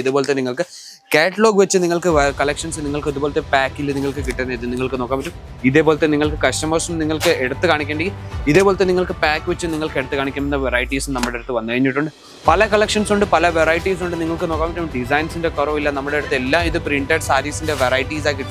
ഇതുപോലത്തെ നിങ്ങൾക്ക് കാറ്റലോഗ് വെച്ച് നിങ്ങൾക്ക് കളക്ഷൻസ് നിങ്ങൾക്ക് ഇതുപോലത്തെ പാക്കിൽ നിങ്ങൾക്ക് കിട്ടുന്ന ഇത് നിങ്ങൾക്ക് നോക്കാൻ പറ്റും. ഇതേപോലത്തെ നിങ്ങൾക്ക് കസ്റ്റമേഴ്സും നിങ്ങൾക്ക് എടുത്ത് കാണിക്കേണ്ടി ഇതേപോലത്തെ നിങ്ങൾക്ക് പാക്ക് വെച്ച് നിങ്ങൾക്ക് എടുത്ത് കാണിക്കുന്ന വെറൈറ്റീസ് നമ്മുടെ അടുത്ത് വന്നു കഴിഞ്ഞിട്ടുണ്ട്. പല കളക്ഷൻസ് ഉണ്ട് പല വെറൈറ്റീസ് ഉണ്ട്. നിങ്ങൾക്ക് നോക്കാൻ പറ്റും. ഡിസൈൻസിന്റെ കുറവില്ല. നമ്മുടെ അടുത്ത് എല്ലാം ഇത് പ്രിന്റഡ് സാരീസിന്റെ വെറൈറ്റീസ് ആക്കി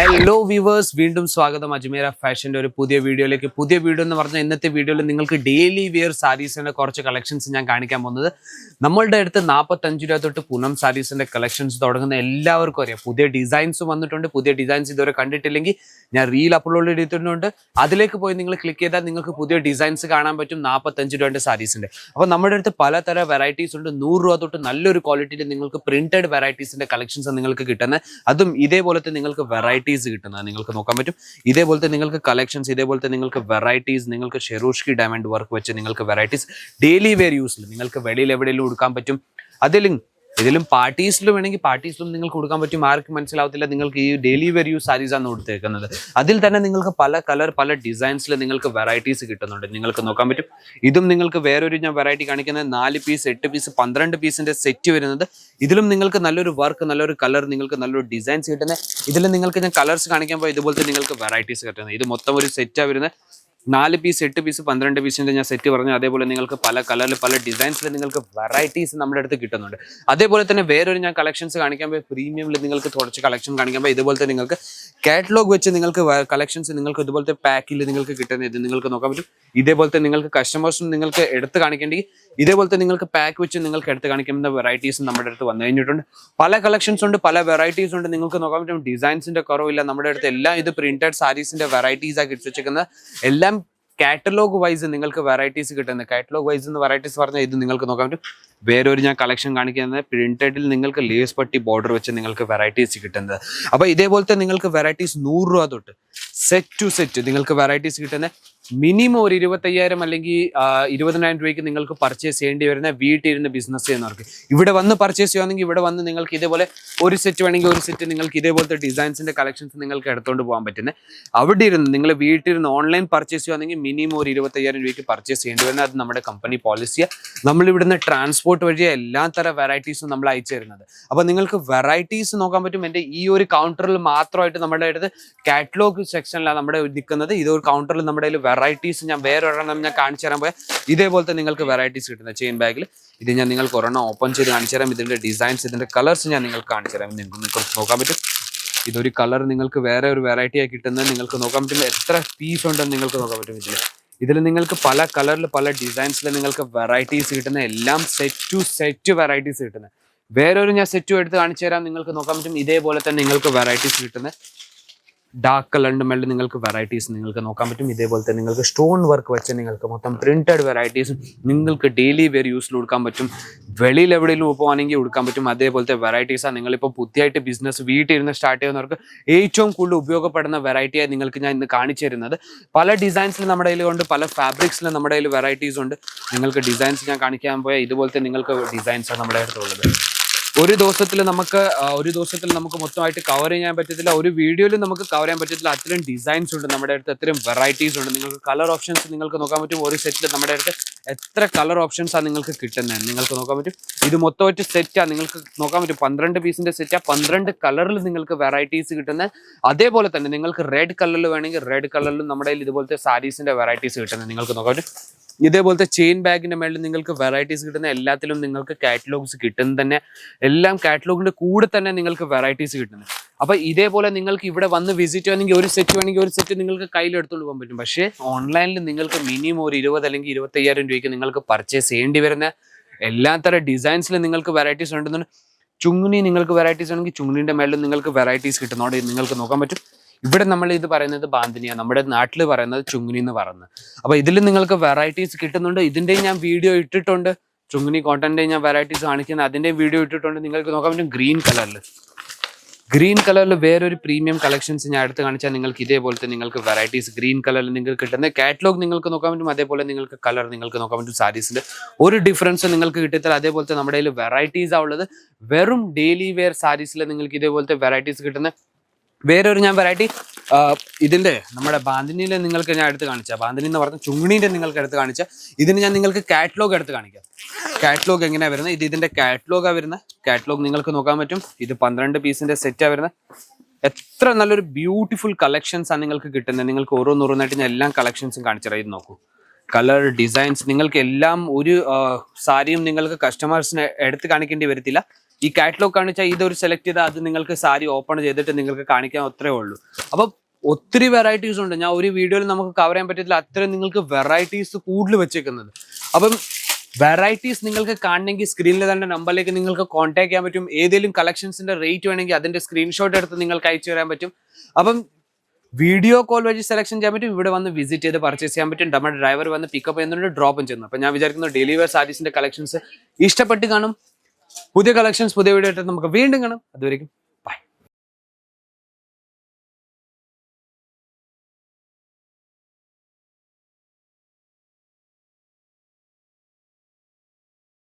ഹലോ വ്യൂവേഴ്സ് വീണ്ടും സ്വാഗതം. അജ്മീര ഫാഷന്റെ ഒരു പുതിയ വീഡിയോയിലേക്ക്. പുതിയ വീഡിയോ എന്ന് പറഞ്ഞാൽ ഇന്നത്തെ വീഡിയോയിൽ നിങ്ങൾക്ക് ഡെയിലി വെയർ സാരീസിന്റെ കുറച്ച് കളക്ഷൻസ് ഞാൻ കാണിക്കാൻ പോകുന്നത്. നമ്മളുടെ അടുത്ത് നാൽപ്പത്തഞ്ച് രൂപ തൊട്ട് പൂനം സാരീസിന്റെ കളക്ഷൻസ് തുടങ്ങുന്ന എല്ലാവർക്കും അറിയാം. പുതിയ ഡിസൈൻസ് വന്നിട്ടുണ്ട്. പുതിയ ഡിസൈൻസ് ഇതുവരെ കണ്ടിട്ടില്ലെങ്കിൽ ഞാൻ റീൽ അപ്ലോഡ് ചെയ്തിട്ടുണ്ട്. അതിലേക്ക് പോയി നിങ്ങൾ ക്ലിക്ക് ചെയ്താൽ നിങ്ങൾക്ക് പുതിയ ഡിസൈൻസ് കാണാൻ പറ്റും നാൽപ്പത്തഞ്ച് രൂപയുടെ സാരീസിന്റെ അപ്പോൾ നമ്മുടെ അടുത്ത് പലതര വെറൈറ്റീസ് ഉണ്ട്. നൂറ് രൂപ തൊട്ട് നല്ലൊരു ക്വാളിറ്റിയിൽ നിങ്ങൾക്ക് പ്രിന്റഡ് വെറൈറ്റീസിന്റെ കളക്ഷൻസ് നിങ്ങൾക്ക് കിട്ടുന്നത്. അതും ഇതേപോലത്തെ നിങ്ങൾക്ക് വെറൈറ്റീസ് കിട്ടുന്നത് നിങ്ങൾക്ക് നോക്കാൻ പറ്റും. ഇതേപോലത്തെ നിങ്ങൾക്ക് കളക്ഷൻസ് ഇതേപോലത്തെ നിങ്ങൾക്ക് വെറൈറ്റീസ് നിങ്ങൾക്ക് ഷെറൂഷ്കി ഡയമണ്ട് വർക്ക് വെച്ച് നിങ്ങൾക്ക് വെറൈറ്റീസ് ഡെയിലി വെയർ യൂസിൽ നിങ്ങൾക്ക് വെളിയിൽ എവിടെയെങ്കിലും കൊടുക്കാൻ പറ്റും. അതിലും ഇതിലും പാർട്ടീസിലും വേണമെങ്കിൽ പാർട്ടീസിലും നിങ്ങൾക്ക് കൊടുക്കാൻ പറ്റും. ആർക്കും മനസ്സിലാവത്തില്ല നിങ്ങൾക്ക് ഈ ഡെയിലി വെയർ യൂസ് സാരീസ് ആണ് കൊടുത്തേക്കുന്നത്. അതിൽ തന്നെ നിങ്ങൾക്ക് പല കളർ പല ഡിസൈൻസിൽ നിങ്ങൾക്ക് വെറൈറ്റീസ് കിട്ടുന്നുണ്ട്. നിങ്ങൾക്ക് നോക്കാൻ പറ്റും. ഇതും നിങ്ങൾക്ക് വേറൊരു ഞാൻ വെറൈറ്റി കാണിക്കുന്നത്. നാല് പീസ് എട്ട് പീസ് പന്ത്രണ്ട് പീസിന്റെ സെറ്റ് വരുന്നത്. ഇതിലും നിങ്ങൾക്ക് നല്ലൊരു വർക്ക് നല്ലൊരു കളർ നിങ്ങൾക്ക് നല്ലൊരു ഡിസൈൻസ് കിട്ടുന്നത്. ഇതിൽ നിങ്ങൾക്ക് ഞാൻ കളേഴ്സ് കാണിക്കുമ്പോൾ ഇതുപോലത്തെ നിങ്ങൾക്ക് വെറൈറ്റീസ് കിട്ടുന്നത്. ഇത് മൊത്തം ഒരു സെറ്റാണ് വരുന്നത്. നാല് പീസ് എട്ട് പീസ് പന്ത്രണ്ട് പീസിന്റെ ഞാൻ സെറ്റ് പറഞ്ഞു. അതേപോലെ നിങ്ങൾക്ക് പല കളറിൽ പല ഡിസൈൻസിൽ നിങ്ങൾക്ക് വെറൈറ്റീസ് നമ്മുടെ അടുത്ത് കിട്ടുന്നുണ്ട്. അതേപോലെ തന്നെ വേറൊരു ഞാൻ കളക്ഷൻസ് കാണിക്കാൻ പോയി. പ്രീമിയമിൽ നിങ്ങൾക്ക് കുറച്ച് കളക്ഷൻ കാണിക്കാൻ പോയി. തന്നെ നിങ്ങൾക്ക് കാറ്റലോഗ് വെച്ച് നിങ്ങൾക്ക് കളക്ഷൻസ് നിങ്ങൾക്ക് ഇതുപോലത്തെ പാക്കിൽ നിങ്ങൾക്ക് കിട്ടുന്ന ഇത് നിങ്ങൾക്ക് നോക്കാൻ പറ്റും. ഇതേപോലത്തെ നിങ്ങൾക്ക് കസ്റ്റമേഴ്സും നിങ്ങൾക്ക് എടുത്ത് കാണിക്കേണ്ടി ഇതേപോലത്തെ നിങ്ങൾക്ക് പാക്ക് വെച്ച് നിങ്ങൾക്ക് എടുത്ത് കാണിക്കുന്ന വെറൈറ്റീസ് നമ്മുടെ അടുത്ത് വന്നു കഴിഞ്ഞിട്ടുണ്ട്. പല കളക്ഷൻസ് ഉണ്ട് പല വെറൈറ്റീസ് ഉണ്ട്. നിങ്ങൾക്ക് നോക്കാൻ പറ്റും. ഡിസൈൻസിന്റെ കുറവില്ല. നമ്മുടെ അടുത്ത് എല്ലാം ഇത് പ്രിന്റഡ് സാരീസിന്റെ വെറൈറ്റീസ് ആക്കി ഇട്ട് വെച്ചിരിക്കുന്നത് എല്ലാം കാറ്റലോഗ് വൈസ് നിങ്ങൾക്ക് വെറൈറ്റീസ് കിട്ടുന്നത്. കാറ്റലോഗ് വൈസ് എന്ന് വെറൈറ്റീസ് പറഞ്ഞാൽ ഇത് നിങ്ങൾക്ക് നോക്കാൻ പറ്റും. ഒരു ഞാൻ കളക്ഷൻ കാണിക്കുന്നത് പ്രിന്റഡിൽ നിങ്ങൾക്ക് ലേസ് പട്ടി ബോർഡർ വെച്ച് നിങ്ങൾക്ക് വെറൈറ്റീസ് കിട്ടുന്നത്. അപ്പോൾ ഇതേപോലത്തെ നിങ്ങൾക്ക് വെറൈറ്റീസ് നൂറ് രൂപ തൊട്ട് സെറ്റ് ടു സെറ്റ് നിങ്ങൾക്ക് വെറൈറ്റീസ് കിട്ടുന്നത് മിനിമം ഒരു ഇരുപത്തയ്യായിരം അല്ലെങ്കിൽ ഇരുപതിനായിരം രൂപയ്ക്ക് നിങ്ങൾക്ക് പർച്ചേസ് ചെയ്യേണ്ടി വരുന്ന വീട്ടിലിരുന്ന് ബിസിനസ് ചെയ്യുന്നവർക്ക്. ഇവിടെ വന്ന് പർച്ചേസ് ചെയ്യുകയാണെങ്കിൽ ഇവിടെ വന്ന് നിങ്ങൾക്ക് ഇതേപോലെ ഒരു സെറ്റ് വേണമെങ്കിൽ ഒരു സെറ്റ് നിങ്ങൾക്ക് ഇതേപോലത്തെ ഡിസൈൻസിന്റെ കളക്ഷൻസ് നിങ്ങൾക്ക് എടുത്തുകൊണ്ട് പോകാൻ പറ്റുന്നത് അവിടെ ഇരുന്ന് നിങ്ങൾ വീട്ടിലിരുന്ന് ഓൺലൈൻ പർച്ചേസ് ചെയ്യുകയാണെങ്കിൽ മിനിമം ഒരു ഇരുപത്തയ്യായിരം രൂപയ്ക്ക് പർച്ചേസ് ചെയ്യേണ്ടി വരുന്നത് അത് നമ്മുടെ കമ്പനി പോളിസിയാണ് നമ്മൾ ഇവിടുന്ന് ട്രാൻസ്പോർട്ട് വഴി എല്ലാ തരം വെറൈറ്റീസും നമ്മൾ അയച്ചു തരുന്നത്. അപ്പോൾ നിങ്ങൾക്ക് വെറൈറ്റീസ് നോക്കാൻ പറ്റും. എന്റെ ഈ ഒരു കൗണ്ടറിൽ മാത്രമായിട്ട് നമ്മുടെ അടുത്ത് കാറ്റലോഗ് സെക്ഷനിലാണ് നമ്മുടെ നിൽക്കുന്നത് ഇതൊരു കൗണ്ടറിൽ നമ്മുടെ കയ്യിൽ വെറൈറ്റീസ് ഞാൻ വേറെ ഒരെണ്ണം ഞാൻ കാണിച്ചു തരാൻ പോയാൽ ഇതേപോലത്തെ നിങ്ങൾക്ക് വെറൈറ്റീസ് കിട്ടുന്ന ചെയിൻ ബാഗിൽ ഇത് ഞാൻ നിങ്ങൾക്ക് ഒരെണ്ണം ഓപ്പൺ ചെയ്ത് കാണിച്ചു തരാം. ഇതിന്റെ ഡിസൈൻസ് ഇതിന്റെ കളേഴ്സ് ഞാൻ നിങ്ങൾക്ക് കാണിച്ചു തരാം. നിങ്ങൾക്ക് നിങ്ങൾക്ക് നോക്കാൻ പറ്റും. ഇതൊരു കളർ നിങ്ങൾക്ക് വേറെ ഒരു വെറൈറ്റി ആയി കിട്ടുന്നത് നിങ്ങൾക്ക് നോക്കാൻ പറ്റും എത്ര പീസ് ഉണ്ടെന്ന് നിങ്ങൾക്ക് നോക്കാൻ പറ്റും ഇതിൽ ഇതിൽ നിങ്ങൾക്ക് പല കളറിൽ പല ഡിസൈൻസിൽ നിങ്ങൾക്ക് വെറൈറ്റീസ് കിട്ടുന്ന എല്ലാം സെറ്റ് ടു സെറ്റ് വെറൈറ്റീസ് കിട്ടുന്നത് വേറൊരു ഞാൻ സെറ്റും എടുത്ത് കാണിച്ചു തരാം. നിങ്ങൾക്ക് നോക്കാൻ പറ്റും. ഇതേപോലെ തന്നെ നിങ്ങൾക്ക് വെറൈറ്റീസ് കിട്ടുന്നത് ഡാർക്ക് കളറിന്റെ മേളിൽ നിങ്ങൾക്ക് വെറൈറ്റീസ് നിങ്ങൾക്ക് നോക്കാൻ പറ്റും. ഇതേപോലെ തന്നെ നിങ്ങൾക്ക് സ്റ്റോൺ വർക്ക് വെച്ച് നിങ്ങൾക്ക് മൊത്തം പ്രിന്റഡ് വെറൈറ്റീസും നിങ്ങൾക്ക് ഡെയിലി വെയർ യൂസിൽ കൊടുക്കാൻ പറ്റും. വെളിയിൽ എവിടെയെങ്കിലും പോകുവാണെങ്കിൽ കൊടുക്കാൻ പറ്റും. അതേപോലത്തെ വെറൈറ്റീസാണ് നിങ്ങളിപ്പോൾ പുതിയതായിട്ട് ബിസിനസ് വീട്ടിൽ ഇരുന്ന് സ്റ്റാർട്ട് ചെയ്യുന്നവർക്ക് ഏറ്റവും കൂടുതൽ ഉപയോഗപ്പെടുന്ന വെറൈറ്റിയായി നിങ്ങൾക്ക് ഞാൻ ഇന്ന് കാണിച്ചു തരുന്നത്. പല ഡിസൈൻസിൽ നമ്മുടെ കയ്യിൽ ഉണ്ട്. പല ഫാബ്രിക്സിൽ നമ്മുടെ കയ്യിൽ വെറൈറ്റീസ് ഉണ്ട്. നിങ്ങൾക്ക് ഡിസൈൻസ് ഞാൻ കാണിക്കാൻ പോയാൽ ഇതുപോലത്തെ നിങ്ങൾക്ക് ഡിസൈൻസാണ് നമ്മുടെ അടുത്തുള്ളത്. ഒരു ദിവസത്തിൽ നമുക്ക് ഒരു ദിവസത്തിൽ നമുക്ക് മൊത്തമായിട്ട് കവർ ചെയ്യാൻ പറ്റത്തില്ല. ഒരു വീഡിയോയിൽ നമുക്ക് കവർ ചെയ്യാൻ പറ്റത്തില്ല. അത്രയും ഡിസൈൻസ് ഉണ്ട് നമ്മുടെ അടുത്ത് അത്രയും വെറൈറ്റീസ് ഉണ്ട്. നിങ്ങൾക്ക് കളർ ഓപ്ഷൻസ് നിങ്ങൾക്ക് നോക്കാൻ പറ്റും. ഒരു സെറ്റിൽ നമ്മുടെ അടുത്ത് എത്ര കളർ ഓപ്ഷൻസ് ആണ് നിങ്ങൾക്ക് കിട്ടുന്നത് നിങ്ങൾക്ക് നോക്കാൻ പറ്റും. ഇത് മൊത്തമായിട്ട് സെറ്റാണ് നിങ്ങൾക്ക് നോക്കാൻ പറ്റും. പന്ത്രണ്ട് പീസിന്റെ സെറ്റാണ് പന്ത്രണ്ട് കളറിൽ നിങ്ങൾക്ക് വെറൈറ്റീസ് കിട്ടുന്നത് അതേപോലെ തന്നെ നിങ്ങൾക്ക് റെഡ് കളറിൽ വേണമെങ്കിൽ റെഡ് കളറിലും നമ്മുടെ ഇതുപോലത്തെ സാരീസിന്റെ വെറൈറ്റീസ് കിട്ടുന്നത് നിങ്ങൾക്ക് നോക്കാൻ പറ്റും. ഇതേപോലത്തെ ചെയിൻ ബാഗിന്റെ മേളിൽ നിങ്ങൾക്ക് വെറൈറ്റീസ് കിട്ടുന്ന എല്ലാത്തിലും നിങ്ങൾക്ക് കാറ്റലോഗ്സ് കിട്ടുന്ന തന്നെ എല്ലാം കാറ്റലോഗിന്റെ കൂടെ തന്നെ നിങ്ങൾക്ക് വെറൈറ്റീസ് കിട്ടുന്നത്. അപ്പൊ ഇതേപോലെ നിങ്ങൾക്ക് ഇവിടെ വന്ന് വിസിറ്റ് ചെയ്യണമെങ്കിൽ ഒരു സെറ്റ് വേണമെങ്കിൽ ഒരു സെറ്റ് നിങ്ങൾക്ക് കയ്യിൽ എടുത്തുകൊണ്ട് പോകാൻ പറ്റും. പക്ഷേ ഓൺലൈനിൽ നിങ്ങൾക്ക് മിനിമം ഒരു ഇരുപത് അല്ലെങ്കിൽ ഇരുപത്തയ്യായിരം രൂപയ്ക്ക് നിങ്ങൾക്ക് പർച്ചേസ് ചെയ്യേണ്ടി വരുന്ന എല്ലാ തരം ഡിസൈൻസിൽ നിങ്ങൾക്ക് വെറൈറ്റീസ് ഉണ്ടെന്നുണ്ട്. ചുങ്ങുനി നിങ്ങൾക്ക് വെറൈറ്റീസ് ആണെങ്കിൽ ചുങ്ങുനിന്റെ മേളിൽ നിങ്ങൾക്ക് വെറൈറ്റീസ് കിട്ടുന്നതോടെ നിങ്ങൾക്ക് നോക്കാൻ പറ്റും. ഇവിടെ നമ്മൾ ഇത് പറയുന്നത് ബാന്തിനിയ നമ്മുടെ നാട്ടിൽ പറയുന്നത് ചുങ്ങിനി എന്ന് പറയുന്നത്. അപ്പൊ ഇതിൽ നിങ്ങൾക്ക് വെറൈറ്റീസ് കിട്ടുന്നുണ്ട്. ഇതിന്റെ ഞാൻ വീഡിയോ ഇട്ടിട്ടുണ്ട്. ചുങ്ങിനി കോട്ടന്റെ ഞാൻ വെറൈറ്റീസ് കാണിക്കുന്നത്. അതിന്റെ വീഡിയോ ഇട്ടിട്ടുണ്ട്. നിങ്ങൾക്ക് നോക്കാൻ പറ്റും ഗ്രീൻ കളറിൽ ഗ്രീൻ കളറിൽ വേറൊരു പ്രീമിയം കളക്ഷൻസ് ഞാൻ എടുത്ത് കാണിച്ചാൽ നിങ്ങൾക്ക് ഇതേപോലത്തെ നിങ്ങൾക്ക് വെറൈറ്റീസ് ഗ്രീൻ കളറിൽ നിങ്ങൾക്ക് കിട്ടുന്ന കാറ്റലോഗ് നിങ്ങൾക്ക് നോക്കാൻ പറ്റും അതേപോലെ നിങ്ങൾക്ക് കളർ നിങ്ങൾക്ക് നോക്കാൻ പറ്റും സാരീസിന്റെ ഒരു ഡിഫറൻസ് നിങ്ങൾക്ക് കിട്ടത്തില്ല അതേപോലത്തെ നമ്മുടെ കയ്യിൽ വെറൈറ്റീസ് ആ ഉള്ളത്. വെറും ഡെയിലി വെയർ സാരീസിൽ നിങ്ങൾക്ക് ഇതേപോലത്തെ വെറൈറ്റീസ് കിട്ടുന്ന വേറൊരു ഞാൻ വെറൈറ്റി ഇതിന്റെ നമ്മുടെ ബാന്തിനിയിൽ നിങ്ങൾക്ക് ഞാൻ എടുത്ത് കാണിച്ച ബാന്തിനി എന്ന് പറഞ്ഞ ചുങ്ങിണീന്റെ നിങ്ങൾക്ക് എടുത്ത് കാണിച്ച ഇതിന് ഞാൻ നിങ്ങൾക്ക് കാറ്റലോഗ് എടുത്ത് കാണിക്കാം. കാറ്റലോഗ് എങ്ങനെയാണ് വരുന്നത്? ഇത് ഇതിന്റെ കാറ്റലോഗാ വരുന്നത്. കാറ്റലോഗ് നിങ്ങൾക്ക് നോക്കാൻ പറ്റും. ഇത് പന്ത്രണ്ട് പീസിന്റെ സെറ്റാണ് വരുന്നത്. എത്ര നല്ലൊരു ബ്യൂട്ടിഫുൾ കളക്ഷൻസ് ആണ് നിങ്ങൾക്ക് കിട്ടുന്നത്. നിങ്ങൾക്ക് ഓരോന്നോരോന്നായിട്ട് ഞാൻ എല്ലാം കളക്ഷൻസും കാണിച്ചു ഇത് നോക്കൂ. കളർ ഡിസൈൻസ് നിങ്ങൾക്ക് എല്ലാം ഒരു സാരിയും നിങ്ങൾക്ക് കസ്റ്റമേഴ്സിന് എടുത്ത് കാണിക്കേണ്ടി വരത്തില്ല. ഈ കാറ്റലോഗ് കാണിച്ചാൽ ഇതൊരു സെലക്ട് ചെയ്താൽ അത് നിങ്ങൾക്ക് സാരി ഓപ്പൺ ചെയ്തിട്ട് നിങ്ങൾക്ക് കാണിക്കാൻ അത്രേ ഉള്ളൂ. അപ്പം ഒത്തിരി വെറൈറ്റീസ് ഉണ്ട്. ഞാൻ ഒരു വീഡിയോയിൽ നമുക്ക് കവർ ചെയ്യാൻ പറ്റത്തില്ല. അത്രയും നിങ്ങൾക്ക് വെറൈറ്റീസ് കൂടുതൽ വെച്ചേക്കുന്നത്. അപ്പം വെറൈറ്റീസ് നിങ്ങൾക്ക് കാണണമെങ്കിൽ സ്ക്രീനിൽ തന്നെ നമ്പറിലേക്ക് നിങ്ങൾക്ക് കോൺടാക്ട് ചെയ്യാൻ പറ്റും. ഏതെങ്കിലും കളക്ഷൻസിന്റെ റേറ്റ് വേണമെങ്കിൽ അതിന്റെ സ്ക്രീൻഷോട്ട് എടുത്ത് നിങ്ങൾക്ക് അയച്ചു തരാൻ പറ്റും. അപ്പം വീഡിയോ കോൾ വഴി സെലക്ഷൻ ചെയ്യാൻ പറ്റും. ഇവിടെ വന്ന് വിസിറ്റ് ചെയ്ത് പർച്ചേസ് ചെയ്യാൻ പറ്റും. നമ്മുടെ ഡ്രൈവർ വന്ന് പിക്കപ്പ് ചെയ്യുന്നുണ്ട് ഡ്രോപ്പും ചെയ്യുന്നു അപ്പം ഞാൻ വിചാരിക്കുന്നു ഡെലിവർ സാരീസിന്റെ കളക്ഷൻസ് ഇഷ്ടപ്പെട്ട് കാണും. പുതിയ കളക്ഷൻസ് പുതിയ വീഡിയോ ആയിട്ട് നമുക്ക് വീണ്ടും കാണാം. അതുവരെയും